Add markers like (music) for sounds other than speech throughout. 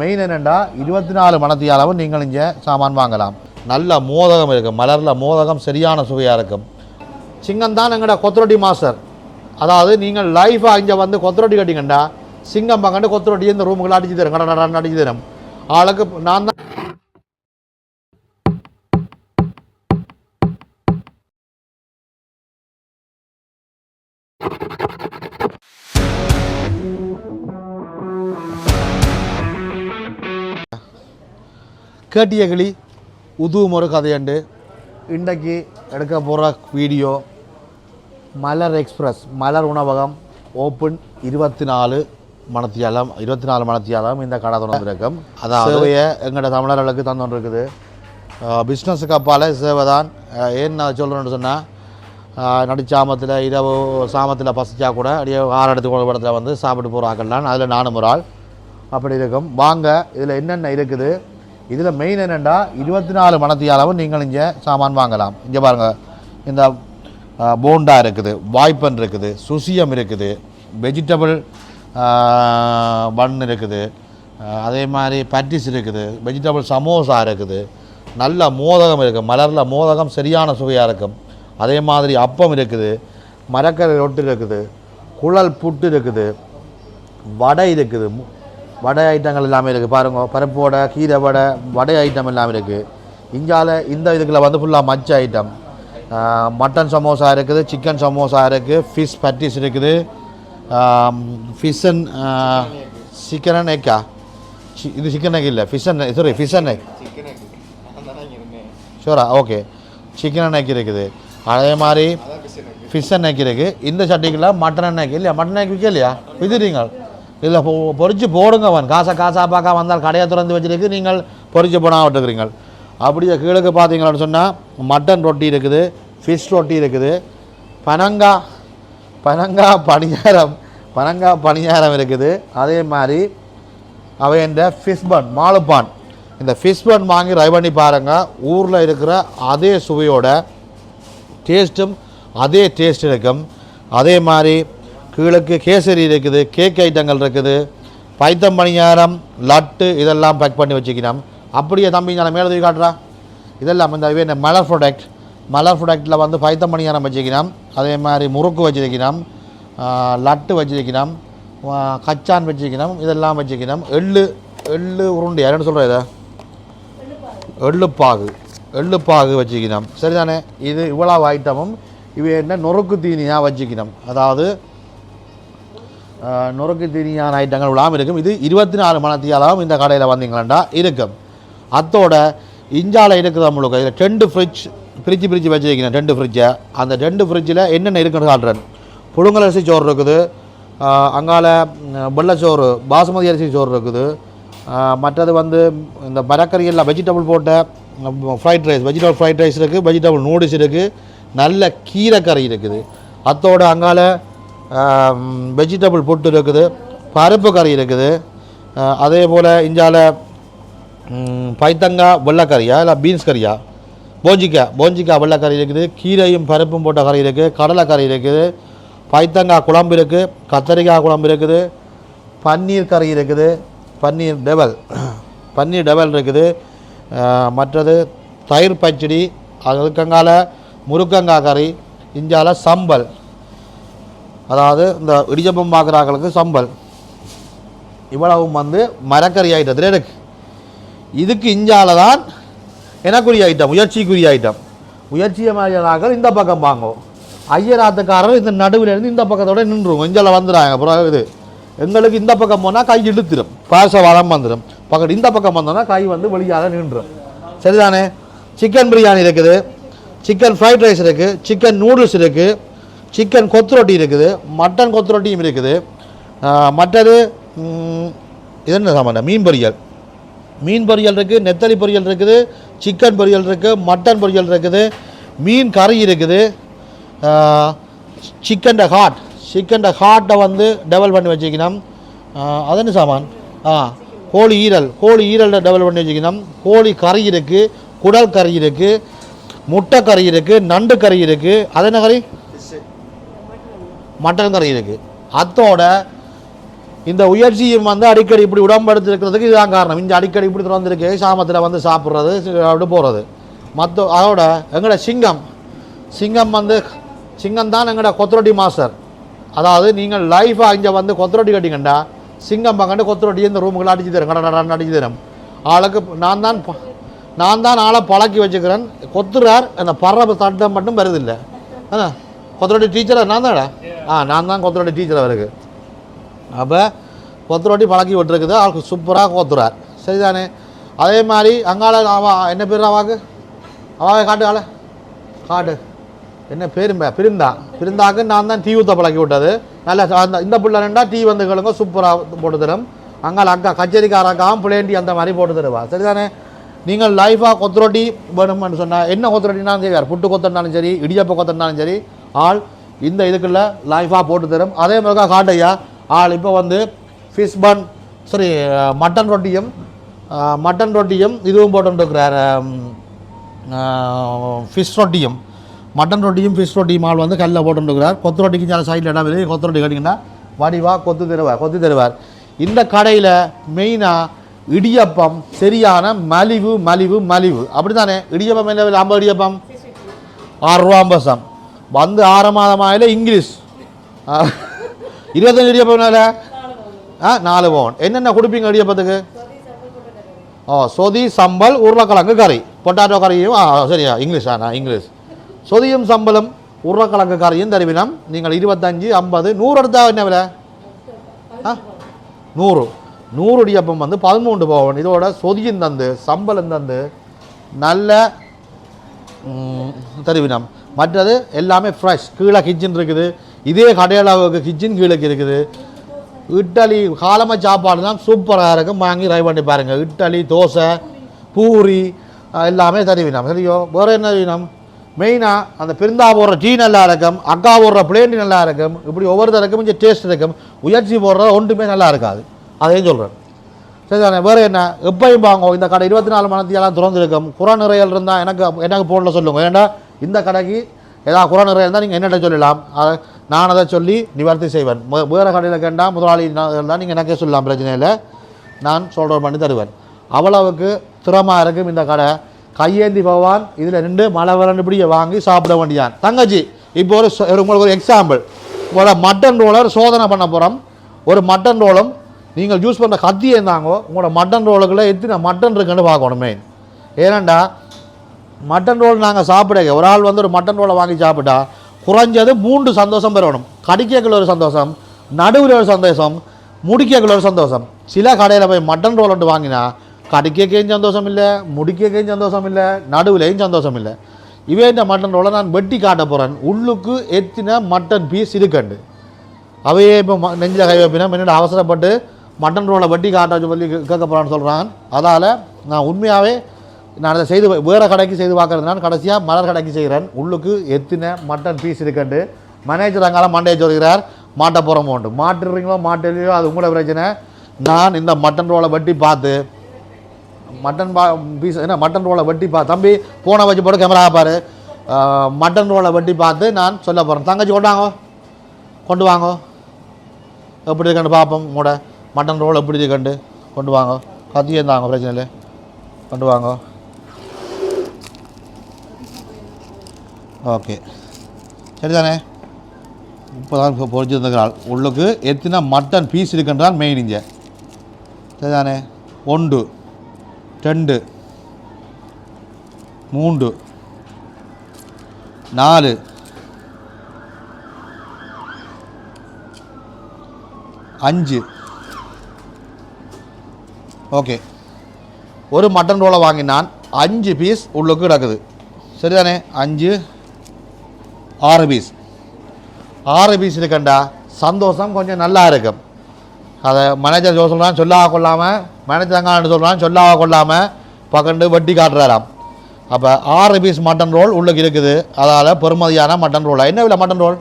Main என்னென்னா இருபத்தி நாலு மணத்தியாலவும் நீங்கள் இங்கே சாமான் வாங்கலாம். நல்ல மோதகம் இருக்கும். மலரில் மோதகம் சரியான சுவையாக இருக்கும். சிங்கம் தான் எங்கட? கொத்தரொட்டி மாஸ்டர். அதாவது நீங்கள் லைஃபாக இங்கே வந்து கொத்தரொட்டி கட்டிங்கண்டா சிங்கம் பங்கண்டு கொத்தரொட்டி இந்த ரூமுக்குள்ளே அடிச்சு தரும். கட அடிச்சு தரும். ஆளுக்கு நான் தான் கேட்டிய கிளி உதுவும் ஒரு இன்றைக்கு எடுக்க போகிற வீடியோ மலர் எக்ஸ்பிரஸ் மலர் உணவகம் ஓப்பன் இருபத்தி நாலு மணத்தியாலம் இருபத்தி நாலு மணத்தியாலம் இந்த கடை திறந்திருக்கும். அதாவது சேவையை எங்களோட தமிழர்களுக்கு தந்துருக்குது இருக்குது பிஸ்னஸுக்கு அப்பால் சேவை தான். ஏன் நான் சொல்கிறேன்னு சொன்னால் நடிச்சாமத்தில் இரவு சாமத்தில் பசிச்சா கூட அப்படியே ஆறு எடுத்து ஒரு இடத்துல வந்து சாப்பிட்டு போகிற ஆக்கள்லாம் அதில் நானும் ஒரு ஆள். அப்படி இருக்கும். வாங்க இதில் என்னென்ன இருக்குது? இதில் மெயின் என்னென்னா இருபத்தி நாலு மணத்தியாலவும் நீங்கள் இங்கே சாமான் வாங்கலாம். இங்கே பாருங்கள் இந்த போண்டா இருக்குது வாய்ப்பன் இருக்குது சுசியம் இருக்குது வெஜிடபிள் பன் இருக்குது அதே மாதிரி பட்டிஸ் இருக்குது வெஜிடபிள் சமோசா இருக்குது நல்ல மோதகம் இருக்குது மலரில் மோதகம் சரியான சுவையாக இருக்கும். அதே மாதிரி அப்பம் இருக்குது மரக்கரை ரொட்டு இருக்குது குழல் புட்டு இருக்குது வடை இருக்குது வடை ஐட்டங்கள் எல்லாமே இருக்குது பாருங்க பருப்பு வடை கீரை வடை வடை ஐட்டம் எல்லாமே இருக்குது இங்கால இந்த இதுக்குள்ள வந்து ஃபுல்லாக மச்ச ஐட்டம். மட்டன் சமோசா இருக்குது சிக்கன் சமோசா இருக்குது. ஃபிஷ் பட்டிஸ் இருக்குது ஃபிஷ் அண்ட் சிக்கன் அண்ட் எக்கா இது சிக்கன் எக் இல்லை fish and sorry fish and egg ஷூரா okay chicken and இருக்குது. அதே மாதிரி ஃபிஷ் அண்ட் இருக்குது இந்த சட்டிக்குள்ள மட்டன் அண்ட் இல்லையா? மட்டன் எக் விற்க இல்லையா விதிரீங்க இதில் பொறிச்சு போடுங்க அவன். காசை காசா பார்க்க வந்தால் கடையை திறந்து வச்சுருக்கு நீங்கள் பொறிச்சு போனால் விட்டுக்கிறீங்க அப்படியே கீழக்கு பார்த்தீங்களான்னு சொன்னால் மட்டன் ரொட்டி இருக்குது ஃபிஷ் ரொட்டி இருக்குது பனங்கா பனங்கா பணியாரம் பனங்கா பணியாரம் இருக்குது. அதே மாதிரி அவை இந்த ஃபிஷ் பன் மாலுப்பான் இந்த ஃபிஷ் பன் வாங்கி ட்ரை பண்ணி பாருங்கள் ஊரில் இருக்கிற அதே சுவையோட டேஸ்ட்டும் அதே டேஸ்ட் இருக்கும். அதே மாதிரி கீழுக்கு கேசரி இருக்குது கேக் ஐட்டங்கள் இருக்குது. பைத்தம் பணியாரம் லட்டு இதெல்லாம் பேக் பண்ணி வச்சுக்கிறோம் அப்படியே தம்பி நான் மேலே தூக்கி காட்டுறா. இதெல்லாம் இந்த இவை மலர் ப்ராடக்ட் மலர் ப்ராடக்ட்டில் வந்து பைத்தம் பணியாரம் வச்சுக்கிறோம் அதே மாதிரி முறுக்கு வச்சுருக்கிறோம் லட்டு வச்சுருக்கணும் கச்சான் வச்சுக்கணும் இதெல்லாம் வச்சுக்கணும் எள்ளு எள்ளு உருண்டை என்ன சொல்கிற இதை? எள்ளுப்பாகு. எள்ளுப்பாகு வச்சுக்கிறோம் சரிதானே? இது இவ்வளவு ஐட்டமும் இவை என்ன நொறுக்கு தீனியாக வச்சுக்கிறோம் அதாவது நொறுக்கு தீனியான ஐட்டங்கள் விழாமல் இருக்கும். இது இருபத்தி நாலு மணத்தியாலும் இந்த கடையில் வந்தீங்களா இருக்கும். அத்தோட இஞ்சால இருக்கிற முழுக்க இதில் ரெண்டு ஃப்ரிட்ஜ் பிரித்து பிரித்து வச்சுருக்கீங்க ரெண்டு ஃப்ரிட்ஜை அந்த ரெண்டு ஃப்ரிட்ஜில் என்னென்ன இருக்குன்னு காட்டுறேன். புழுங்கல் அரிசி சோறு இருக்குது. அங்கால வெள்ளச்சோறு பாசுமதி அரிசி சோறு இருக்குது. மற்றது வந்து இந்த மரக்கறி எல்லாம் வெஜிடபிள் போட்ட fried rice vegetable fried rice இருக்குது வெஜிடபிள் நூடுல்ஸ் இருக்குது நல்ல கீரைக்கறி இருக்குது. அத்தோட அங்கால வெஜிடபிள் புட்டு இருக்குது பருப்பு கறி இருக்குது. அதே போல் இஞ்சால பைத்தங்காய் வெள்ளைக்கறியா இல்லை பீன்ஸ் கறியா? போஞ்சிக்காய் போஞ்சிக்காய் வெள்ளைக்கறி இருக்குது. கீரையும் பருப்பும் போட்ட கறி இருக்குது கடலைக்கறி இருக்குது. பைத்தங்காய் குழம்பு இருக்குது கத்தரிக்காய் குழம்பு இருக்குது. பன்னீர் கறி இருக்குது. பன்னீர் டெவல் (clears throat) பன்னீர் டெவல் இருக்குது. மற்றது தயிர் பச்சடி அதுக்கங்கால முருக்கங்காய் கறி இஞ்சால சம்பல். அதாவது இந்த இடிச்சப்பம் பார்க்குறாக்களுக்கு சம்பல். இவ்வளவும் வந்து மரக்கறி ஐட்டத்தில் இருக்குது இதுக்கு இஞ்சால தான் எனக்குரிய ஐட்டம் முயற்சிக்குரிய ஐட்டம் முயற்சியை மாதிரியானாக்கள் இந்த பக்கம் வாங்கும் ஐயராத்துக்காரர் இந்த நடுவில் இருந்து இந்த பக்கத்தோட நின்றுவோம் இஞ்சால வந்துடுறாங்க அப்புறம் இது. எங்களுக்கு இந்த பக்கம் போனால் கை இழுத்துடும் பாச வளம் வந்துடும் பக்கத்து இந்த பக்கம் வந்தோன்னா கை வந்து வெளியாக நின்றுடும் சரிதானே? சிக்கன் பிரியாணி இருக்குது. சிக்கன் ஃப்ரைட் ரைஸ் இருக்குது. சிக்கன் நூடுல்ஸ் இருக்குது. சிக்கன் கொத்து ரொட்டி இருக்குது மட்டன் கொத்து ரொட்டியும் இருக்குது. மற்றது இது என்ன சாமான்? மீன் பொரியல். மீன் பொரியல் இருக்குது நெத்தலி பொரியல் இருக்குது சிக்கன் பொரியல் இருக்குது மட்டன் பொரியல் இருக்குது மீன் கறி இருக்குது. Chicken hot. சிக்கன் ஹாட்டை வந்து டெவல் பண்ணி வச்சுக்கணும். அதென்ன அது என்ன சாமான்? ஆ கோழி ஈரல். கோழி ஈரலில் டெவல் பண்ணி வச்சுக்கணும். கோழி கறி இருக்குது குடல் கறி இருக்குது முட்டை கறி இருக்குது நண்டு கறி இருக்குது அது என்ன கறி? மட்டன் கறி இருக்குது அத்தோட இந்த உயர்ச்சியும் வந்து அடிக்கடி இப்படி உடம்படுத்திருக்கிறதுக்கு இதுதான் காரணம். இந்த அடிக்கடி இப்படி திறந்துருக்கு. சாமத்தில் வந்து சாப்பிட்றது அப்படி போகிறது மற்ற அதோட எங்களோட சிங்கம் சிங்கம் வந்து சிங்கம் தான் எங்களோட கொத்தரொட்டி மாஸ்டர். அதாவது நீங்கள் லைஃபாக இங்கே வந்து கொத்தரொட்டி கட்டிங்கண்டா சிங்கம் பக்கண்டு கொத்தரொட்டி இந்த ரூமுக்குள்ள அடிச்சு தரும். கடை அடிச்சு தரும். ஆளுக்கு நான் தான் நான் தான் ஆளை பழக்கி வச்சுக்கிறேன். கொத்துறார் அந்த பறவை தட்டம் மட்டும் வருதில்லை. ஆ கொத்தரொட்டி டீச்சராக நான் தான்டா? ஆ நான் தான் கொத்தரொட்டி டீச்சர் அவருக்கு. அப்போ கொத்துரோட்டி பழக்கி விட்டுருக்குது அவருக்கு சூப்பராக கொத்துறார். சரிதானே? அதே மாதிரி அங்காள அவா என்ன பேர் அவாக்கு அவாவை காட்டு ஆள. காட்டு. என்ன பேரும்பா பிருந்தா. பிருந்தாக்கு நான் தான் டீ ஊற்ற பழக்கி விட்டது. நல்லா அந்த இந்த பிள்ளை ரெண்டா டீ வந்து கிழங்க சூப்பராக போட்டு தரும். அங்கால அக்கா கச்சேரிக்கார அக்காவும் பிளேண்டி அந்த மாதிரி போட்டு தருவா. சரிதானே? நீங்கள் லைஃபாக கொத்தரொட்டி வேணும்னு சொன்னால் என்ன கொத்தரொட்டினாலும் சரி புட்டு கொத்தனாலும் சரி இடியப்ப கொத்தனாலும் சரி ஆள் இந்த இதுக்குள்ள லைஃபாக போட்டு தரும். அதே மாதிரி காட்டையா ஆள் இப்போ வந்து ஃபிஷ் பன் சாரி மட்டன் ரொட்டியும் மட்டன் ரொட்டியும் இதுவும் போட்டுருக்கிறார் ஃபிஷ் ரொட்டியும். மட்டன் ரொட்டியும் ஃபிஷ் ரொட்டியும் ஆள் வந்து கல்லில் போட்டுருக்கிறார். கொத்து ரொட்டிக்கு சில சைடில் இடம் வெளியே கொத்து ரொட்டி கேட்டிங்கன்னா வடிவாக கொத்து தருவார் கொத்தி தருவார். இந்த கடையில் மெயினாக இடியப்பம் சரியான மலிவு மலிவு மலிவு. அப்படி தானே இடியப்பம் என்ன ஐம்பது இடியப்பம்? ஆறு ஐம்பது சம். வந்து ஆறு மாதம் ஆயில இங்கிலீஷ். ஆ, இருபத்தஞ்சு இடியப்பம் ஆ நாலு பவுன். என்னென்ன கொடுப்பீங்க இடியப்பத்துக்கு ஓ சொதி சம்பல் உருளைக்கிழங்கு கறி. பொட்டாட்டோ கறியும் ஆ சரியா இங்கிலீஷ் ஆனால் இங்கிலீஷ். சொதியும் சம்பளம் உருளைக்கிழங்கு கறியும் தருவினம். நீங்கள் இருபத்தஞ்சு ஐம்பது நூறு எடுத்தா என்ன விலை? ஆ நூறு. நூறு இடியப்பம் வந்து பதிமூன்று பவுன். இதோட சொதியும் தந்து சம்பளம் தந்து நல்ல தருவினம் மற்றது எல்லாமே ஃப்ரெஷ் கீழே கிச்சன் இருக்குது. இதே கடையளவுக்கு கிச்சன் கீழே இருக்குது. இட்லி காலமாக சாப்பாடு தான் சூப்பராக இருக்கும். வாங்கி ட்ரை பண்ணி பாருங்கள் இட்லி தோசை பூரி எல்லாமே தருவினம் சரியோ? வேறு என்ன தருவினம் மெயினாக அந்த பெருந்தா போடுற டீ நல்லா இருக்கும். அக்கா போடுற பிளேண்டி நல்லா இருக்கும். இப்படி ஒவ்வொருத்தருக்கும் கொஞ்சம் டேஸ்ட் இருக்கும். உயர்ச்சி போடுறது ஒன்றுமே நல்லா இருக்காது. அதையும் சொல்கிறேன் சரிதானே? வேறு என்ன? எப்பயும் வாங்கோ. இந்த கடை இருபத்தி நாலு மணத்தியெல்லாம் திறந்துருக்கும். குறை நிறையல் இருந்தால் எனக்கு எனக்கு போடல சொல்லுங்கள் ஏன்னா இந்த கடைக்கு ஏதாவது குறை நிறைய இருந்தால் நீங்கள் என்னட்ட சொல்லலாம் அதை நான் அதை சொல்லி நிவர்த்தி செய்வேன். வேறு கடையில் கேட்டால் முதலாளி இருந்தால் நீங்கள் எனக்கே சொல்லலாம் பிரச்சனை இல்லை. நான் சொல்கிற பண்ணி தருவேன். அவ்வளவுக்கு திறமாக இருக்கும் இந்த கடை. கையேந்தி பகவான் இதில் ரெண்டு மழை வரண்டுபடியை வாங்கி சாப்பிட வேண்டியான் தங்கச்சி இப்போ ஒரு ஒரு உங்களுக்கு ஒரு எக்ஸாம்பிள் உங்களோட மட்டன் ரோலர் சோதனை பண்ண போகிறோம் ஒரு மட்டன் ரோலும் நீங்கள் யூஸ் பண்ணுற கத்தி இருந்தாங்கோ உங்களோட மட்டன் ரோலுக்குள்ளே எத்தனை மட்டன் இருக்குன்னு பார்க்கணும். மெயின் ஏனண்டா மட்டன் ரோல் நாங்கள் சாப்பிட ஒரு ஆள் வந்து ஒரு மட்டன் ரோலை வாங்கி சாப்பிட்டா குறைஞ்சது மூன்று சந்தோஷம் பெறணும். கடிக்கக்குள்ள ஒரு சந்தோஷம் நடுவில் ஒரு சந்தோஷம் முடிக்கக்குள்ள ஒரு சந்தோஷம். சில கடையில் போய் மட்டன் ரோல் ஒன்று வாங்கினா கடிக்கக்கையும் சந்தோஷம் இல்லை முடிக்கக்கையும் சந்தோஷம் இல்லை நடுவிலையும் சந்தோஷம் இல்லை. இவே இந்த மட்டன் ரோலை நான் வெட்டி காட்ட போகிறேன் உள்ளுக்கு எத்தின மட்டன் பீஸ் இருக்கண்டு? அவையே இப்போ ம- நெஞ்சில் கை வைப்பினா முன்னாடி அவசரப்பட்டு மட்டன் ரோலை வட்டி காட்ட சொல்லி கேட்க போகிறான்னு சொல்கிறான் அதால் நான் உண்மையாகவே நான் அதை செய்து வேறு கடைக்கு செய்து பார்க்கறதுனால கடைசியாக மலர் கடைக்கு செய்கிறேன் உள்ளுக்கு எத்தனை மட்டன் பீஸ் இருக்கண்டு மேனேஜர் அங்கால மண்டையை சொல்கிறார் மாட்ட போகிற மோண்டு மாட்டுறீங்களோ மாட்டலையோ அது உங்களோட பிரச்சனை. நான் இந்த மட்டன் ரோலை வட்டி பார்த்து மட்டன் பா பீஸ் என்ன மட்டன் ரோலை வட்டி பா தம்பி ஃபோனை வச்சு போட்டு கேமரா பாரு. மட்டன் ரோலை வட்டி பார்த்து நான் சொல்ல போகிறேன் தங்கச்சி கொண்டாங்க கொண்டு வாங்க. எப்படி இருக்கண்டு பார்ப்போம் உங்களோட. மட்டன் ரோல் எப்படி கண்டு? கொண்டு வாங்க. கத்தி இருந்தாங்க பிரச்சனை இல்லை. கொண்டு வாங்க. ஓகே. சரிதானே? இப்போ தான் இப்போ பொறிச்சிருந்துக்கிறாள் உள்ளுக்கு எத்தனை மட்டன் பீஸ் இருக்குன்றால் மெயின் இங்கே. சரிதானே? ஒன்று ரெண்டு மூன்று நாலு அஞ்சு ஓகே. ஒரு மட்டன் ரோலை வாங்கினான் அஞ்சு பீஸ் உள்ளுக்கு கிடக்குது. சரிதானே? அஞ்சு ஆறு பீஸ் ஆறு பீஸ் இருக்கண்டா சந்தோஷம் கொஞ்சம் நல்லா இருக்கும். அதை மேனேஜர் சொல்கிறான் சொல்லாக கொள்ளாமல் மேனேஜர் அங்கான்னு சொல்கிறான் சொல்லாக கொள்ளாமல் பக்கண்டு வட்டி காட்டுறாராம். அப்போ ஆறு பீஸ் மட்டன் ரோல் உள்ளுக்கு இருக்குது. அதால் பெருமதியான மட்டன் ரோல் என்ன விலை mutton roll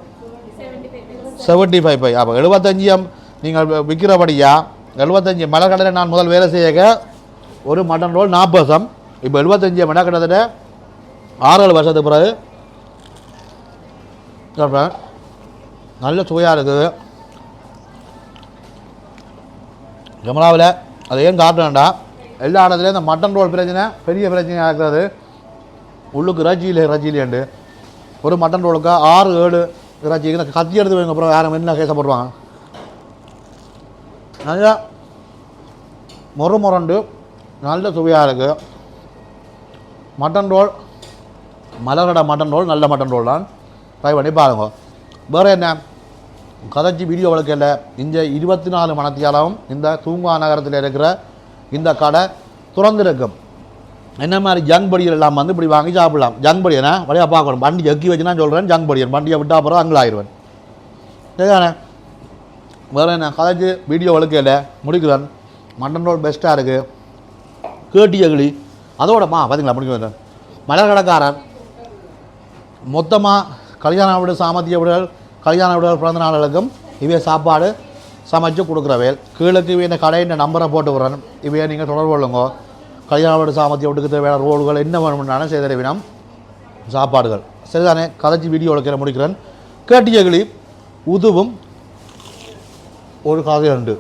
seventy five five அப்போ எழுபத்தஞ்சியம் நீங்கள் வி- விற்கிறபடியா எழுபத்தஞ்சி மலக்கடையில் நான் முதல் வேலை செய்ய ஒரு மட்டன் ரோல் நாற்பது வருஷம் இப்போ எழுபத்தஞ்சி மணி ஆறு ஏழு வருஷத்துக்கு பிறகு. சொல்கிறேன் நல்ல சுவையாக இருக்குது கேமராவில் அதை ஏன் காட்டுறேன்டா எல்லா இடத்துலையும் இந்த மட்டன் ரோல் பிரச்சனை பெரிய பிரச்சனையாக இருக்கிறது. உள்ளுக்கு இறைச்சியில் இல்லையாண்டு ஒரு மட்டன் ரோலுக்கு ஆறு ஏழு இறைச்சிக்கு கத்தி எடுத்து வைங்க அப்புறம் யாரும் என்ன கேச போடுவாங்க நல்லா மொறு முரண்டு நல்ல சுவையாக இருக்குது மட்டன் ரோல் மலர்கடை மட்டன் ரோல் நல்ல மட்டன் ரோல் தான். ட்ரை பண்ணி பாருங்க. வேறு என்ன? கதைச்சி வீடியோ வழக்கில் இந்த இருபத்தி நாலு மணத்தியாலும் இந்த தூங்கா நகரத்தில் இருக்கிற இந்த கடை திறந்திருக்கும். என்ன மாதிரி ஜங் படியர் எல்லாம் வந்து இப்படி வாங்கி சாப்பிடலாம். ஜங் படியனா வழியாக பார்க்கணும். வண்டி எக்கி வச்சுனா சொல்கிறேன் ஜங் படியன் வண்டியை விட்டால் அப்புறம் அங்கே ஆயிடுவேன் சரிதானே? வேறு என்ன காலேஜ் வீடியோ வழக்கில் முடிக்கிறேன். மட்டன் ரோல் பெஸ்ட்டாக இருக்குது கேட்டியகளி அதோடமா பார்த்தீங்களா முடிக்க மலர் கடைக்காரன் மொத்தமாக கல்யாண வீடு சாமத்திய வீடுகள் கல்யாண வீடுகள் பிறந்த நாளுக்கும் இவைய சாப்பாடு சமைச்சு கொடுக்குறவேல் கீழக்கு இவை இந்த கடையின் நம்பரை போட்டு விட்றேன். இவையை நீங்கள் தொடர்பு கொள்ளுங்க. கல்யாண வீடு சாமத்திய வீட்டுக்கு தேவையான ரோடுகள் என்ன வேணும்னாலும் செய்தறிவினம். சாப்பாடுகள். சரிதானே? கதைச்சி வீடியோ எடுக்கிற முடிக்கிறேன். கேட்டியகளி உதுவும் ஒரு கதை உண்டு